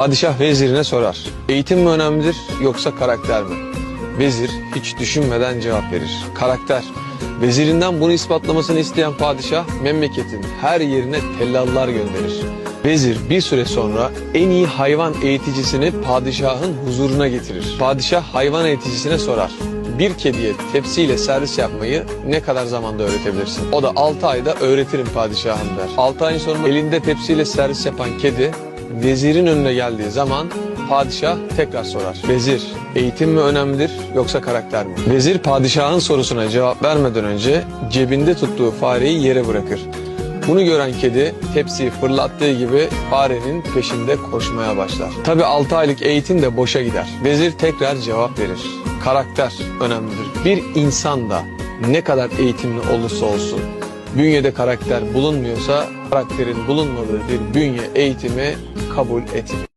Padişah vezirine sorar. Eğitim mi önemlidir yoksa karakter mi? Vezir hiç düşünmeden cevap verir. Karakter. Vezirinden bunu ispatlamasını isteyen padişah memleketin her yerine tellallar gönderir. Vezir bir süre sonra en iyi hayvan eğiticisini padişahın huzuruna getirir. Padişah hayvan eğiticisine sorar. Bir kediye tepsiyle servis yapmayı ne kadar zamanda öğretebilirsin? O da 6 ayda öğretirim padişahım der. 6 ayın sonunda elinde tepsiyle servis yapan kedi vezirin önüne geldiği zaman padişah tekrar sorar. Vezir eğitim mi önemlidir yoksa karakter mi? Vezir padişahın sorusuna cevap vermeden önce cebinde tuttuğu fareyi yere bırakır. Bunu gören kedi tepsiyi fırlattığı gibi farenin peşinde koşmaya başlar. Tabi 6 aylık eğitim de boşa gider. Vezir tekrar cevap verir. Karakter önemlidir. Bir insan da ne kadar eğitimli olursa olsun bünyede karakter bulunmuyorsa karakterin bulunmadığı bir bünye eğitimi kabul etmiyor.